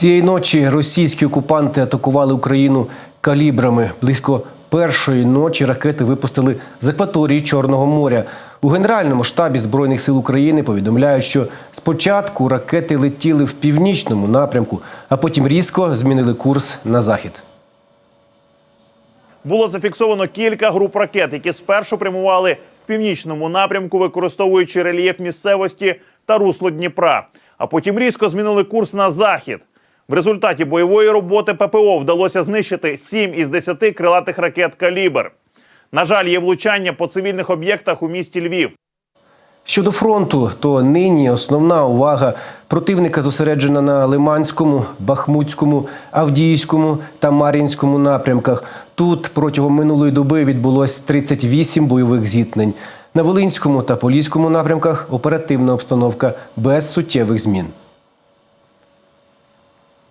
Цієї ночі російські окупанти атакували Україну калібрами. Близько першої ночі ракети випустили з акваторії Чорного моря. У Генеральному штабі Збройних сил України повідомляють, що спочатку ракети летіли в північному напрямку, а потім різко змінили курс на захід. Було зафіксовано кілька груп ракет, які спершу прямували в північному напрямку, використовуючи рельєф місцевості та русло Дніпра, а потім різко змінили курс на захід. В результаті бойової роботи ППО вдалося знищити 7 із 10 крилатих ракет калібр. На жаль, є влучання по цивільних об'єктах у місті Львів. Щодо фронту, то нині основна увага противника зосереджена на Лиманському, Бахмутському, Авдіївському та Мар'їнському напрямках. Тут протягом минулої доби відбулось 38 бойових зіткнень. На Волинському та Поліському напрямках оперативна обстановка без суттєвих змін.